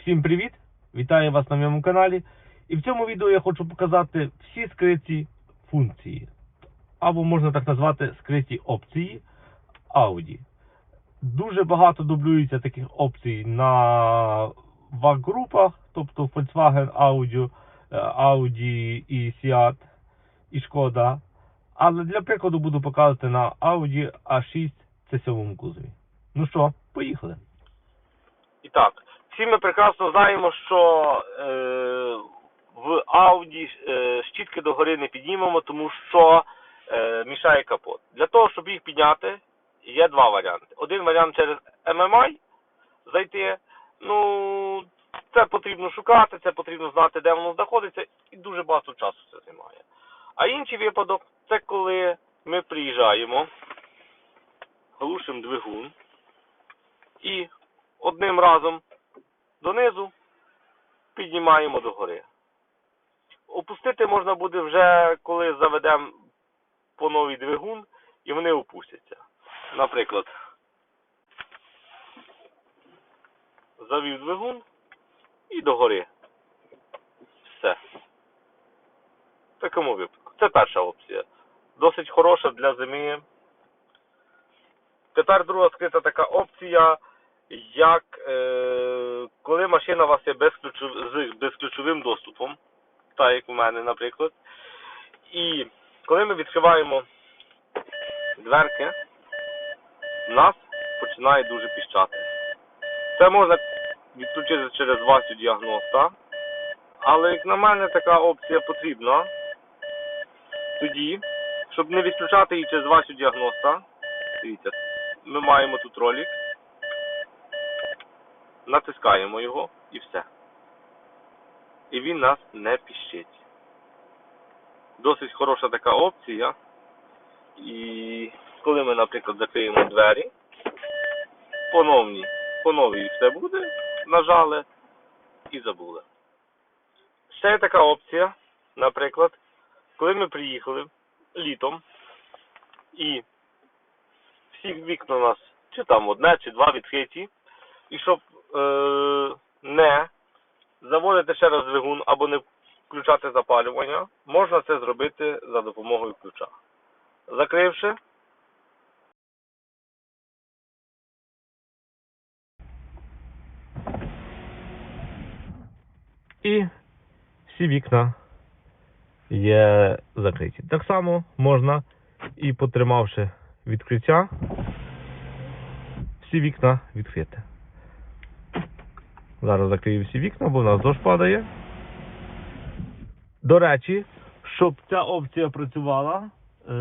Всім привіт! Вітаю вас на моєму каналі. І в цьому відео я хочу показати всі скриті функції, або можна так назвати скриті опції Audi. Дуже багато дублюється таких опцій на ВАГ-групах, тобто Volkswagen, Audi, е, Audi і Seat і Шкода. Але для прикладу буду показувати на Audi A6 C7 кузові. Ну що, поїхали. І так, всі ми прекрасно знаємо, що е, в Audi е, щітки догори не піднімемо, тому що е, мішає капот. Для того, щоб їх підняти, є два варіанти. Один варіант через MMI зайти. Ну, це потрібно шукати, це потрібно знати, де воно знаходиться, і дуже багато часу це займає. А інший випадок це коли ми приїжджаємо, глушимо двигун і одним разом донизу піднімаємо догори. Опустити можна буде вже, коли заведемо по новий двигун і вони опустяться. Наприклад, завів двигун і догори. Все. В такому випадку. Це перша опція. Досить хороша для зими. Тепер друга скрита така опція, як е, коли машина у вас є безключов, з безключовим доступом, так як у мене, наприклад. І коли ми відкриваємо дверки, нас починає дуже піщати. Це можна відключити через Васю діагноста, але як на мене така опція потрібна. Тоді, щоб не відключати її через Васю діагноста, дивіться, ми маємо тут ролик, натискаємо його і все. І він нас не піщить. Досить хороша така опція. І коли ми, наприклад, закриємо двері, по новій, все буде, нажали і забули. Ще є така опція, наприклад, коли ми приїхали літом і всі вікна у нас чи там одне, чи два відкриті, і щоб е, не заводити ще раз двигун або не включати запалювання, можна це зробити за допомогою ключа. Закривши, і всі вікна є закриті. Так само можна і потримавши відкриття, всі вікна відкрити. Зараз закрию всі вікна, бо в нас дощ падає. До речі, щоб ця опція працювала, е,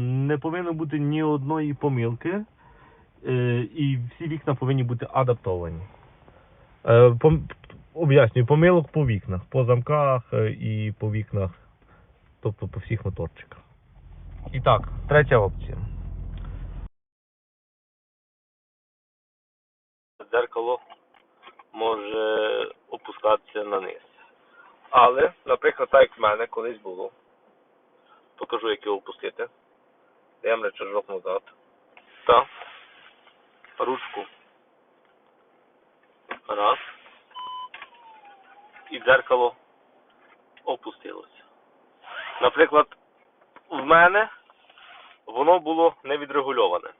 не повинно бути ні одної помилки, е, і всі вікна повинні бути адаптовані. Е, Об'яснюю, помилок по вікнах, по замках і по вікнах, тобто по всіх моторчиках. І так, третя опція. Дзеркало може опускатися на низ. Але, наприклад, так як в мене колись було. Покажу, як його опустити. Даємо речажок назад. Та. Ручку. Раз. І дзеркало опустилося. Наприклад, в мене воно було не відрегульоване.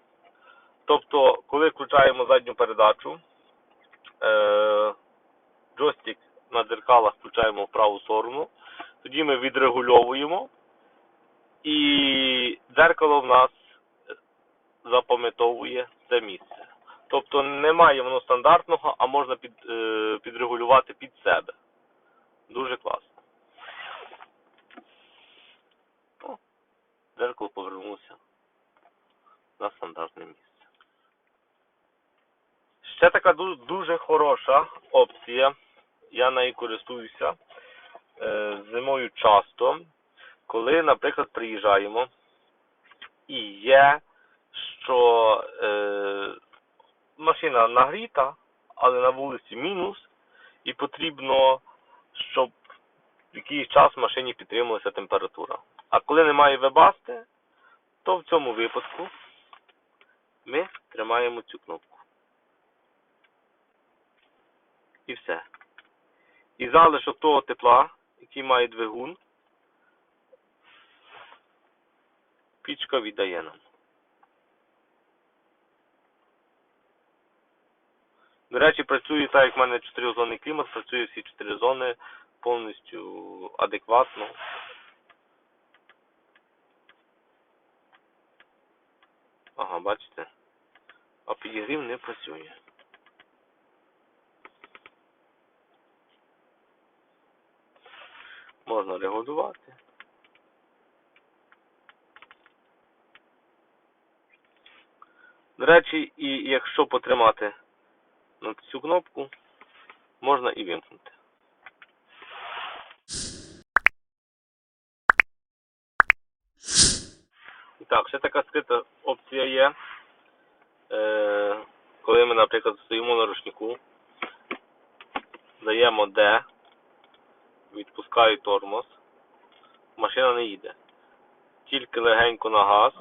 Тобто, коли включаємо задню передачу, джойстик на дзеркалах включаємо в праву сторону, тоді ми відрегульовуємо, і дзеркало в нас запам'ятовує це місце. Тобто немає воно стандартного, а можна під, е, підрегулювати під себе. Дуже класно. О, дзеркало повернулося на стандартне місце. Ще така дуже хороша опція. Я нею користуюся е, зимою часто, коли, наприклад, приїжджаємо і є, що е, машина нагріта, але на вулиці мінус, і потрібно, щоб в якийсь час в машині підтримувалася температура. А коли немає вебасти, то в цьому випадку ми тримаємо цю кнопку. І все. І залишок того тепла, який має двигун, пічка віддає нам. До речі, працює так, як в мене чотиризонний клімат, працює всі чотири зони повністю адекватно. Ага, бачите? А підігрів не працює. Можна регулювати. До речі, і якщо потримати на цю кнопку, можна і вимкнути. Так, ще така скрита опція є. Е, коли ми, наприклад, стоїмо на рушнику, даємо D, відпускаю тормоз, машина не їде. Тільки легенько на газ,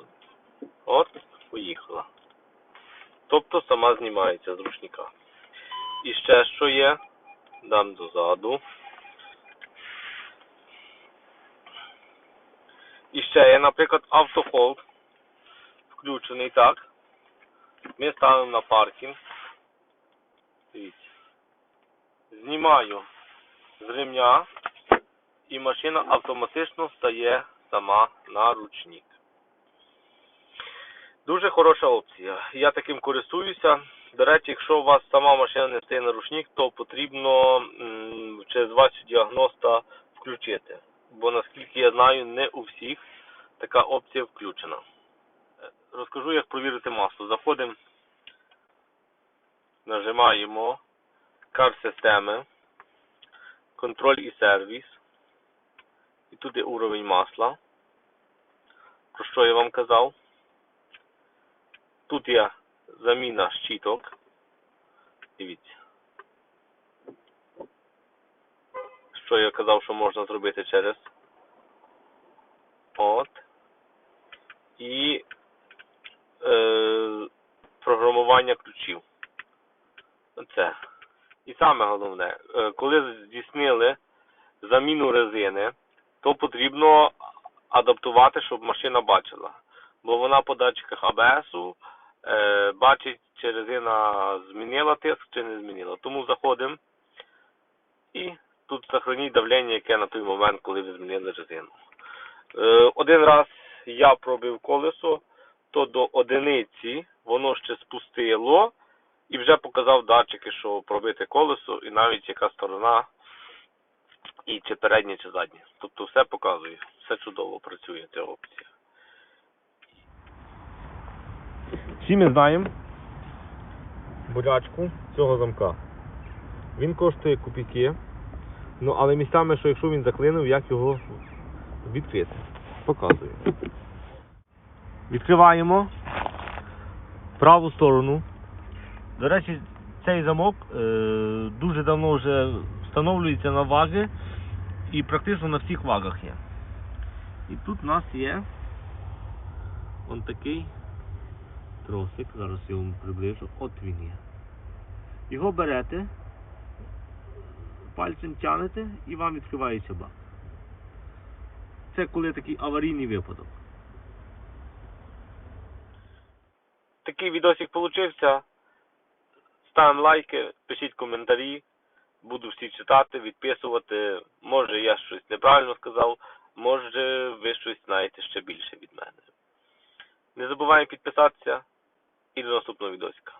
от, поїхала. Тобто сама знімається з рушника. І ще що є, дам дозаду. І ще є, наприклад, автохолд. Включений так. Ми ставимо на паркінг. Дивіться. Знімаю з ремня і машина автоматично стає сама на ручник. Дуже хороша опція. Я таким користуюся. До речі, якщо у вас сама машина не стає на ручник, то потрібно через вашу діагноста включити. Бо наскільки я знаю, не у всіх така опція включена. Розкажу, як провірити масло. Заходимо, нажимаємо кар системи, контроль і сервіс. І тут є уровень масла. Про що я вам казав? Тут є заміна щиток. Дивіться. Що я казав, що можна зробити через. От. І е, програмування ключів. Це. І саме головне, е, коли здійснили заміну резини, то потрібно адаптувати, щоб машина бачила. Бо вона по датчиках АБСу е, бачить, чи резина змінила тиск, чи не змінила. Тому заходимо і тут сохраніть давлення, яке на той момент, коли ви змінили резину. Е, один раз я пробив колесо, то до одиниці воно ще спустило і вже показав датчики, що пробити колесо, і навіть яка сторона, і чи переднє, чи заднє. Тобто все показує, все чудово працює ця опція. Всі ми знаємо болячку цього замка. Він коштує копійки, ну але місцями, що якщо він заклинив, як його відкрити. Показую. Відкриваємо праву сторону. До речі, цей замок е, дуже давно вже встановлюється на ваги і практично на всіх вагах є. І тут у нас є он такий тросик, зараз я вам приближу, от він є. Його берете, пальцем тянете і вам відкривається бак. Це коли такий аварійний випадок. Такий відосик получився. Ставимо лайки, пишіть коментарі. Буду всі читати, відписувати. Може я щось неправильно сказав, може ви щось знаєте ще більше від мене. Не забуваємо підписатися і до наступного відосика.